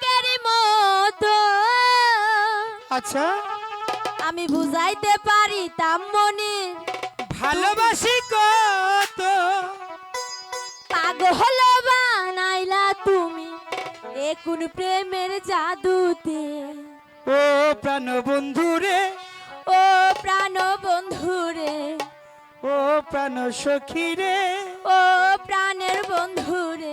ওরে সিন্ধুকের মতো আচ্ছা। আমি বুঝাইতে পারি তাম্মনি। ভালোবাসি কত? পাগল বানাইলা তুমি একুন প্রেমের জাদুতে। ও প্রাণ বন্ধুরে ও প্রাণ বন্ধুরে ও প্রাণ সখীরে ও প্রাণের বন্ধুরে